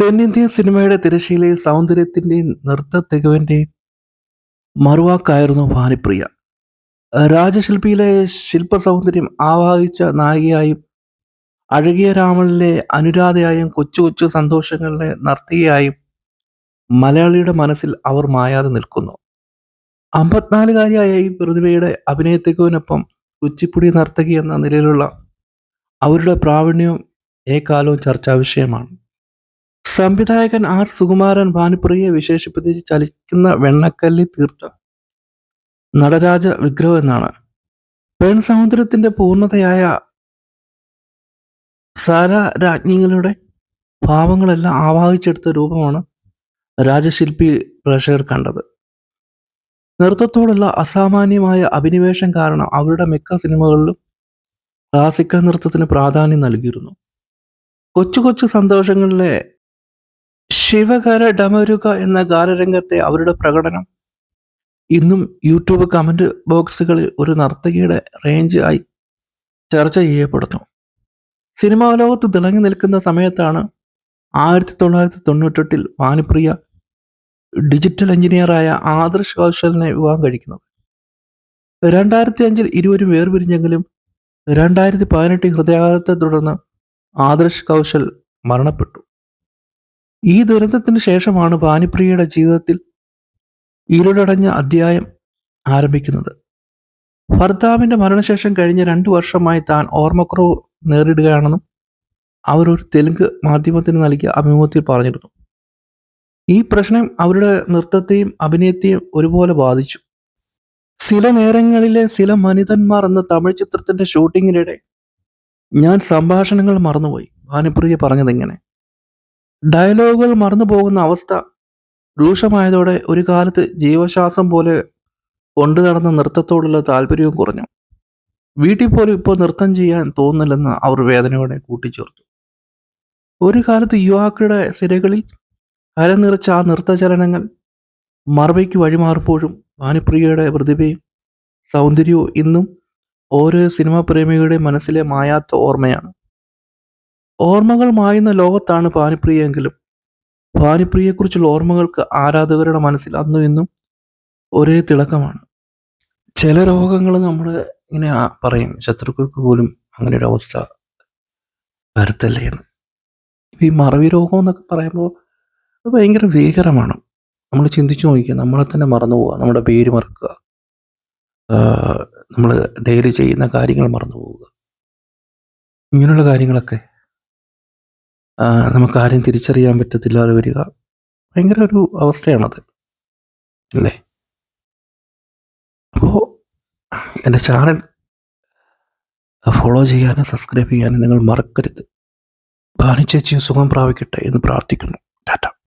തെന്നിന്ത്യൻ സിനിമയുടെ തിരശ്ശീലയിൽ സൗന്ദര്യത്തിന്റെയും നൃത്ത തികവിന്റെയും മറുവാക്കായിരുന്നു ഭാനുപ്രിയ. രാജശില്പിയിലെ ശില്പസൗന്ദര്യം ആവാഹിച്ച നായികയായും അഴകിയ രാമനിലെ അനുരാധയായും കൊച്ചു കൊച്ചു സന്തോഷങ്ങളിലെ നർത്തകിയായും മലയാളിയുടെ മനസ്സിൽ അവർ മായാതെ നിൽക്കുന്നു. അമ്പത്തിനാലുകാരിയായ ഈ പ്രതിഭയുടെ അഭിനയത്തിനൊപ്പം കുച്ചിപ്പുടി നർത്തകി എന്ന നിലയിലുള്ള അവരുടെ പ്രാവീണ്യവും ഏക്കാലവും ചർച്ചാ വിഷയമാണ് സംവിധായകൻ ആർ സുകുമാരൻ ഭാനുപ്രിയെ വിശേഷിപ്പിച്ച് ചലിക്കുന്ന വെണ്ണക്കല്ലി തീർത്ത നടരാജ വിഗ്രഹം എന്നാണ്. പെൺ സമുദ്രത്തിന്റെ പൂർണതയായ സാര രാജ്ഞികളുടെ ഭാവങ്ങളെല്ലാം ആവാഹിച്ചെടുത്ത രൂപമാണ് രാജശില്പി പ്രേക്ഷകർ കണ്ടത്. നൃത്തത്തോടുള്ള അസാമാന്യമായ അഭിനിവേശം കാരണം അവരുടെ മിക്ക സിനിമകളിലും ക്ലാസിക്കൽ നൃത്തത്തിന് പ്രാധാന്യം നൽകിയിരുന്നു. കൊച്ചു കൊച്ചു സന്തോഷങ്ങളിലെ ശിവകര ഡമരുക എന്ന ഗാനരംഗത്തെ അവരുടെ പ്രകടനം. ഇന്നും യൂട്യൂബ് കമന്റ് ബോക്സുകളിൽ ഒരു നർത്തകിയുടെ റേഞ്ച് ആയി ചർച്ച ചെയ്യപ്പെടുന്നു. സിനിമാ ലോകത്ത് തിളങ്ങി നിൽക്കുന്ന സമയത്താണ് ആയിരത്തി തൊള്ളായിരത്തി തൊണ്ണൂറ്റെട്ടിൽ വാനിപ്രിയ ഡിജിറ്റൽ എഞ്ചിനീയറായ ആദർശ് കൗശലിനെ വിവാഹം കഴിക്കുന്നത്. രണ്ടായിരത്തി അഞ്ചിൽ ഇരുവരും വേർപിരിഞ്ഞെങ്കിലും രണ്ടായിരത്തി പതിനെട്ട് ഹൃദയാഘാതത്തെ തുടർന്ന് ആദർശ് കൗശൽ മരണപ്പെട്ടു. ഈ ദുരന്തത്തിന് ശേഷമാണ് പാനിപ്രിയയുടെ ജീവിതത്തിൽ ഇരുളടഞ്ഞ അധ്യായം ആരംഭിക്കുന്നത്. ഭർത്താവിന്റെ മരണശേഷം കഴിഞ്ഞ രണ്ടു വർഷമായി താൻ ഓർമ്മക്കുറവ് നേരിടുകയാണെന്നും അവരൊരു തെലുങ്ക് മാധ്യമത്തിന് നൽകിയ അഭിമുഖത്തിൽ പറഞ്ഞിരുന്നു. ഈ പ്രശ്നം അവരുടെ നൃത്തത്തെയും അഭിനയത്തെയും ഒരുപോലെ ബാധിച്ചു. ചില നേരങ്ങളിലെ ചില മനിതന്മാർ എന്ന തമിഴ് ചിത്രത്തിന്റെ ഷൂട്ടിങ്ങിനിടെ ഞാൻ സംഭാഷണങ്ങൾ മറന്നുപോയി ഭാനുപ്രിയ പറഞ്ഞതെങ്ങനെ? ഡയലോഗുകൾ മറന്നു പോകുന്ന അവസ്ഥ രൂക്ഷമായതോടെ ഒരു കാലത്ത് ജീവശ്വാസം പോലെ കൊണ്ടു നടന്ന നൃത്തത്തോടുള്ള താല്പര്യവും കുറഞ്ഞു. വീട്ടിൽ പോലും ഇപ്പോൾ നൃത്തം ചെയ്യാൻ തോന്നില്ലെന്ന് അവർ വേദനയോടെ കൂട്ടിച്ചേർത്തു. ഒരു കാലത്ത് യുവാക്കളുടെ സിരകളിൽ അരനിറച്ച ആ നൃത്തചലനങ്ങൾ മറവയ്ക്ക് വഴിമാറുമ്പോഴും ഭാനുപ്രിയയുടെ പ്രതിഭയും സൗന്ദര്യവും ഇന്നും ഓരോ സിനിമാ പ്രേമികളുടെ മനസ്സിലെ മായാത്ത ഓർമ്മയാണ്. ഓർമ്മകൾ മായുന്ന ലോകത്താണ് ഭാനുപ്രിയെങ്കിലും ഭാനുപ്രിയെക്കുറിച്ചുള്ള ഓർമ്മകൾക്ക് ആരാധകരുടെ മനസ്സിൽ അന്നും ഇന്നും ഒരേ തിളക്കമാണ്. ചില രോഗങ്ങൾ നമ്മൾ ഇങ്ങനെ പറയും ശത്രുക്കൾക്ക് പോലും അങ്ങനെ ഒരു അവസ്ഥ വരുത്തല്ലേ എന്ന്. ഈ മറവി രോഗം എന്നൊക്കെ പറയുമ്പോൾ അത് ഭയങ്കര ഭീകരമാണ്. നമ്മൾ ചിന്തിച്ചു നോക്കിക്കുക നമ്മളെ തന്നെ മറന്നു പോവുക നമ്മുടെ പേര് മറക്കുക. നമ്മൾ ഡെയിലി ചെയ്യുന്ന കാര്യങ്ങൾ മറന്നു പോവുക. ഇങ്ങനെയുള്ള കാര്യങ്ങളൊക്കെ നമുക്ക് ആരെയും തിരിച്ചറിയാൻ പറ്റത്തില്ലാതെ വരിക. ഭയങ്കര ഒരു അവസ്ഥയാണത്. അല്ലേ? അപ്പോൾ എന്റെ ചാനൽ ഫോളോ ചെയ്യാനും സബ്സ്ക്രൈബ് ചെയ്യാനും നിങ്ങൾ മറക്കരുത്. ഭാനുചേച്ചി സുഖം പ്രാപിക്കട്ടെ എന്ന് പ്രാർത്ഥിക്കുന്നു. ടാറ്റ.